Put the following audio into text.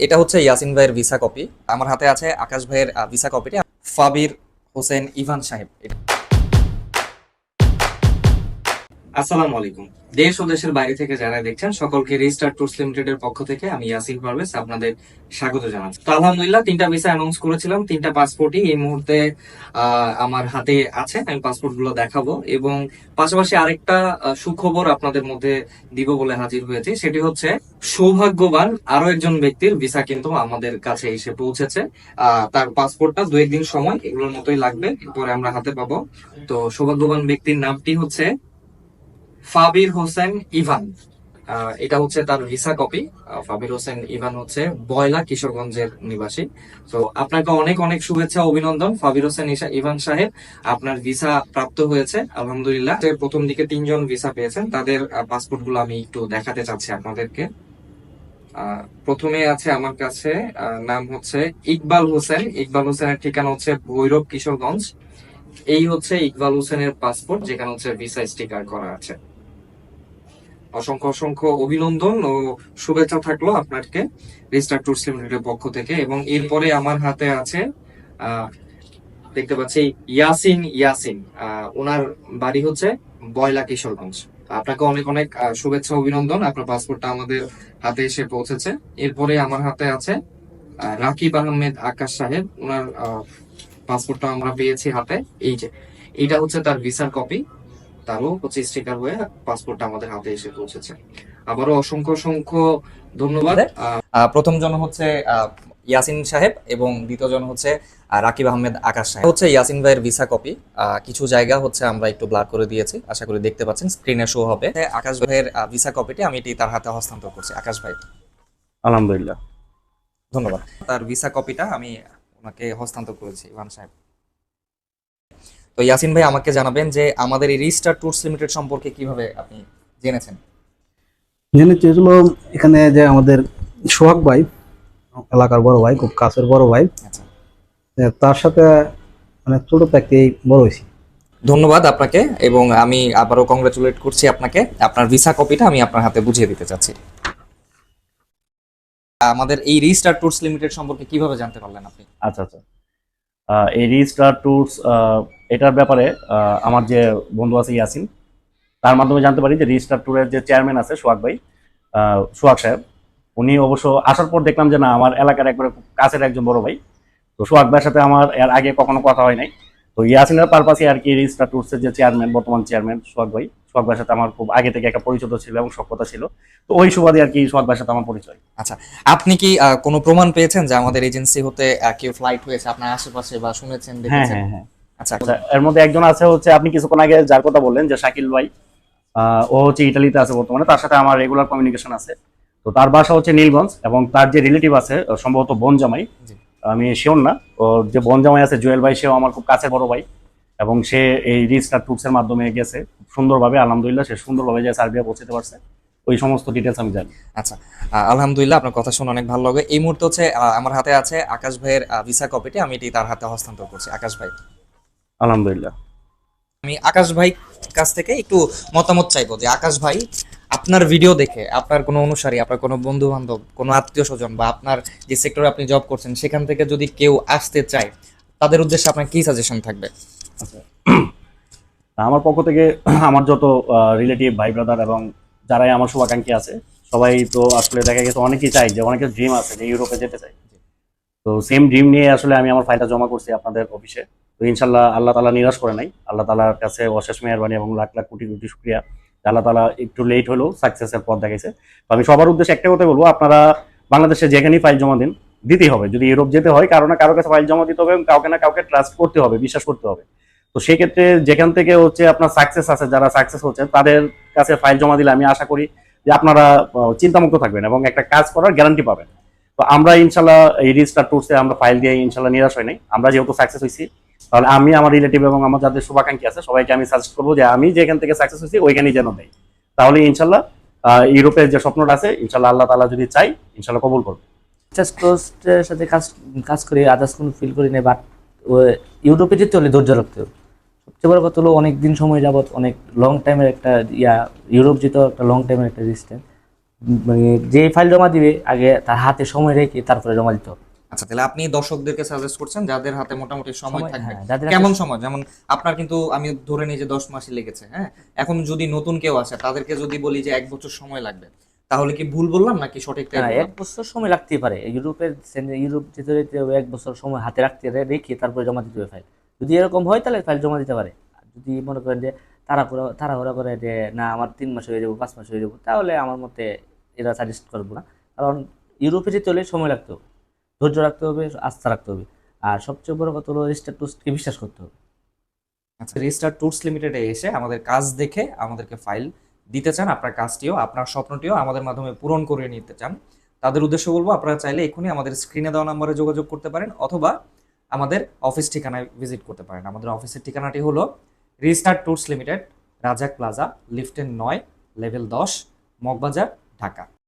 এটা হচ্ছে ইয়াসিন ভাইয়ের ভিসা কপি। আমার হাতে আছে আকাশ ভাইয়ের ভিসা কপিটা। ফাবির হোসেন ইভান সাহেব। এটা- আসসালামু আলাইকুম। দেশ ও দেশের বাইরে থেকে যারা দেখছেন, সকলকে রেজিস্টার টুরস লিমিটেড এর পক্ষ থেকে আমি ইয়াসিন পারভেজ আপনাদের স্বাগত জানাচ্ছি। তো আলহামদুলিল্লাহ, তিনটা ভিসা অ্যানাউন্স করেছিলাম, তিনটা পাসপোর্টই এই মুহূর্তে আমার হাতে আছে, আমি পাসপোর্টগুলো দেখাবো। এবং পাশাপাশি আরেকটা সুখবর আপনাদের মধ্যে দিব বলে হাজির হয়েছে, সেটি হচ্ছে সৌভাগ্যবান আরও একজন ব্যক্তির ভিসা কিন্তু আমাদের কাছে এসে পৌঁছেছে। তার পাসপোর্টটা দু একদিন সময়, এগুলোর মতোই লাগবে, এরপরে আমরা হাতে পাবো। তো সৌভাগ্যবান ব্যক্তির নামটি হচ্ছে ফাবির হোসেন ইভান। এটা হচ্ছে তার visa copy. Fabir Hossain Ivan হচ্ছে বয়লা কিশোরগঞ্জের নিবাসী। তো আপনাকে অনেক অনেক শুভেচ্ছা, অভিনন্দন। ফাবির হোসেন ইসা- ইভান সাহেব, আপনার ভিসা প্রাপ্ত হয়েছে, আলহামদুলিল্লাহ। প্রথম দিকে তিনজন ভিসা পেয়েছেন। তাদের পাসপোর্টগুলো আমি একটু দেখাতে চাচ্ছি আপনাদেরকে। প্রথমে আছে আমার কাছে নাম হচ্ছে ইকবাল হোসেন। ইকবাল হোসেনের ঠিকানা হচ্ছে ভৈরব কিশোরগঞ্জ। এই হচ্ছে ইকবাল হোসেনের পাসপোর্ট যেখানে হচ্ছে ভিসা স্টিকার করা আছে। অসংখ্য অসংখ্য অভিনন্দন ও শুভেচ্ছা থাকল আপনাকে রেজিস্টার ট্যুরস লিমিটেডের পক্ষ থেকে। এবং এরপরে আমার হাতে আছে দেখতে পাচ্ছি ইয়াসিন ইয়াসিন। ওনার বাড়ি হচ্ছে বয়লা কিশোরগঞ্জ। আপনাকে অনেক অনেক শুভেচ্ছা, অভিনন্দন। আপনার পাসপোর্টটা আমাদের হাতে এসে পৌঁছেছে। এরপরে আমার হাতে আছে রাকিব আহমেদ আকাশ সাহেব। ওনার পাসপোর্টটা আমরা পেয়েছি হাতে। এই যে এইটা হচ্ছে তার ভিসার কপি। তারও হচ্ছে স্টিকার হয়ে পাসপোর্টটা আমাদের হাতে এসে পৌঁছেছে। আবারও অসংখ্য অসংখ্য ধন্যবাদ। প্রথম জন হচ্ছে ইয়াসিন সাহেব এবং দ্বিতীয় জন হচ্ছে রাকিব আহমেদ আকাশ সাহেব। হচ্ছে ইয়াসিন ভাইয়ের ভিসা কপি কিছু জায়গা হচ্ছে আমরা একটু ব্লার করে দিয়েছি আশা করি দেখতে পাচ্ছেন স্ক্রিনে শো হবে। আকাশ ভাইয়ের ভিসা কপিটি আমি এটি তার হাতে হস্তান্তর করছি। আকাশ ভাই। আলহামদুলিল্লাহ। ধন্যবাদ। তার ভিসা কপিটা আমি ওনাকে হস্তান্তর করেছি ইভান সাহেব। তো ইয়াসিন ভাই আমাকে জানাবেন যে আমাদের এই রিস্টার ট্যুরস লিমিটেড সম্পর্কে কীভাবে আপনি জেনেছেন? জেনেছি এগুলো এখানে যে আমাদের সোহাগ ভাই এলাকার বড় ভাই খুব কাছের বড় ভাই আচ্ছা। তার সাথে মানে ছোট থেকেই বড় হয়েছি। ধন্যবাদ আপনাকে এবং আমি আবারও কংগ্রাচুলেট করছি আপনাকে। আপনার ভিসা কপিটা আমি আপনার হাতে বুঝিয়ে দিতে চাচ্ছি। আমাদের এই রিস্টার ট্যুরস লিমিটেড সম্পর্কে কীভাবে জানতে পারলেন আপনি? আচ্ছা আচ্ছা। এই রিস্টার ট্যুরস এটার ব্যাপারে আমার যে বন্ধু আছে ইয়াসিন, তার মাধ্যমে জানতে পারি যে রিস্টার ট্যুরের যে চেয়ারম্যান আছে সোহাগ ভাই সোহাগ সাহেব, উনি অবশ্য আসার পর দেখলাম যে না, আমার এলাকার একবারে কাছের একজন বড় ভাই। তো সোহাগ ভাইয়ের সাথে আমার এর আগে কখনো কথা হয় নাই। তো ইয়াসিনের পারপাসে আর কি রিস্টার ট্যুরসের যে চেয়ারম্যান বর্তমান চেয়ারম্যান সোহাগ ভাই সোহাগ ভাইয়ের সাথে আমার খুব আগে থেকে একটা পরিচিত ছিল এবং সক্ষতা ছিল। তো ওই সুবাদে আর কি সোহাগ সাথে আমার পরিচয়। আপনি কি কোনো প্রমাণ পেয়েছেন যে আমাদের এজেন্সি হতে কেউ ফ্লাইট হয়েছে আপনার আশেপাশে বা শুনেছেন হ্যাঁ হ্যাঁ হ্যাঁ। আচ্ছা। আচ্ছা, এর মধ্যে একজন আছে হচ্ছে আপনি কিছুক্ষণ আগে যার কথা বললেন যে শাকিল ভাই আহ, ও হচ্ছে ইটালিতে আছে বর্তমানে তার সাথে আমার রেগুলার কমিউনিকেশন আছে। তো তার বাসা হচ্ছে নীলগঞ্জ এবং তার যে রিলেটিভ আছে সম্ভবত বোন জামাই আমি শিওর না ওর যে বোন জামাই আছে জুয়েল ভাই সেও আমার খুব কাছের বড় ভাই। এবং সে এই রিস্টার ট্যুরসের মাধ্যমে গেছে। সুন্দরভাবে আলহামদুলিল্লাহ সে সুন্দরভাবে যে সার্বিয়া পৌঁছতে পারছে। ওই সমস্ত ডিটেলস আমি জানি। আচ্ছা আলহামদুলিল্লাহ আপনার কথা শুনে অনেক ভালো লাগে এই মুহূর্তে হচ্ছে আমার হাতে আছে আকাশ ভাইয়ের ভিসা কপিটি আমি এটি তার হাতে হস্তান্তর করছি। আকাশ ভাই। আলহামদুলিল্লাহ। আমি আকাশ ভাই কাছ থেকে একটু মতামত চাইব যে আকাশ ভাই আপনার ভিডিও দেখে আপনার কোনো অনুসারী আপনার কোনো বন্ধু বান্ধব কোনো আত্মীয় স্বজন বা আপনার যে সেক্টরে আপনি জব করছেন সেখান থেকে যদি কেউ আসতে চায় তাদের উদ্দেশ্যে আপনার কি সাজেশন থাকবে? আমার পক্ষ থেকে আমার যত রিলেটিভ ভাই ব্রাদার এবং যারাই আমার শুভাকাঙ্ক্ষী আছে, সবাই তো আসলে দেখা গেছে অনেকেই চাই যে, অনেকের ড্রিম আছে যে ইউরোপে যেতে চাই। তো সেম ড্রিম নিয়ে আসলে আমি আমার ফাইলটা জমা করছি আপনাদের অফিসে তো ইনশাল্লাহ আল্লাহ তালা নিরাশ করে নাই। আল্লাহ তালার কাছে অশেষ মেহরবানি এবং লাখ লাখ কোটি কোটি শুক্রিয়া। আল্লাহ তালা একটু লেট হলেও সাকসেসের পথ দেখাইছে। তো আমি সবার উদ্দেশ্যে একটা কথা বলব, আপনারা বাংলাদেশে যেখানেই ফাইল জমা দিন, দিতেই হবে। যদি ইউরোপ যেতে হয়, কারও না কারও কাছে ফাইল জমা দিতে হবে এবং কাউকে না কাউকে ট্রাস্ট করতে হবে, বিশ্বাস করতে হবে। তো সেক্ষেত্রে যেখান থেকে হচ্ছে আপনার সাকসেস আছে, যারা সাকসেস হচ্ছে তাদের কাছে ফাইল জমা দিলে আমি আশা করি যে আপনারা চিন্তামুক্ত থাকবেন এবং একটা কাজ করার গ্যারান্টি পাবেন। তো আমরা ইনশাল্লাহ এই রিজিস্টার টুরসে আমরা ফাইল দিয়ে ইনশাল্লাহ নিরাশ হয় নাই। আমরা যেহেতু সাকসেস হয়েছি তাহলে আমি, আমার রিলেটিভ এবং আমার যাদের শুভাকাঙ্ক্ষী আছে, সবাইকে আমি সাজেস্ট করব যে আমি যেখান থেকে সাকসেস হয়েছি ওইখানেই যেন দেয় তাহলে ইনশাল্লাহ ইউরোপের যে স্বপ্নটা আছে ইনশাল্লাহ আল্লাহ তালা যদি চাই ইনশাল্লাহ কবুল করবে। সাথে কাজ কাজ করি আদার্স কোনো ফিল করি না বাট ইউরোপে যেতে হলে ধৈর্য রাখতে হবে। সবচেয়ে বড় কথা হলো অনেক দিন সময় যাবত অনেক লং টাইমের একটা ইয়া ইউরোপ যেতে একটা লং টাইমের একটা ডিস্টেন্স মানে যে ফাইল জমা দিবে আগে তার হাতে সময় রেখে তারপরে জমা দিতে হবে। আচ্ছা তাহলে আপনি দর্শকদেরকে সাজেস্ট করছেন যাদের হাতে মোটামুটি সময় থাকবে। হ্যাঁ, কেমন সময়? যেমন আপনার কিন্তু আমি ধরে নিই যে দশ মাসই লেগেছে হ্যাঁ? এখন যদি নতুন কেউ আসে তাদেরকে যদি বলি যে এক বছর সময় লাগবে তাহলে কি ভুল বললাম নাকি বললাম? এক বছর সময় লাগতেই পারে। ইউরোপের ইউরোপ যেতে যেতে এক বছর সময় হাতে রাখতে রেখে তারপরে জমা দিতে হবে ফাইল যদি এরকম হয় তাহলে ফাইল জমা দিতে পারে। আর যদি মনে করেন যে তারা তাড়াহুড়া করে যে না আমার তিন মাস হয়ে যাব পাঁচ মাস হয়ে যাব তাহলে আমার মতে এরা সাজেস্ট করব না। কারণ ইউরোপে যেতে হলে সময় রাখতে হবে। ধৈর্য রাখতে হবে আস্থা রাখতে হবে। আর সবচেয়ে বড় কথা হলো স্ট্যাটাসকে বিশ্বাস করতে হবে। আচ্ছা রেজিস্টার টুরস লিমিটেডে এসে আমাদের কাজ দেখে আমাদেরকে ফাইল দিতে চান, আপনার কাজটিও, আপনার স্বপ্নটিও আমাদের মাধ্যমে পূরণ করে নিতে চান, তাদের উদ্দেশ্য বলব আপনারা চাইলে এখনই আমাদের স্ক্রিনে দেওয়া নাম্বারে যোগাযোগ করতে পারেন অথবা আমাদের অফিস ঠিকানায় ভিজিট করতে পারেন। আমাদের অফিসের ঠিকানাটি হলো রিস্টার ট্যুরস লিমিটেড রাজাক প্লাজা লিফটেন নয় লেভেল দশ, মগবাজার, ঢাকা।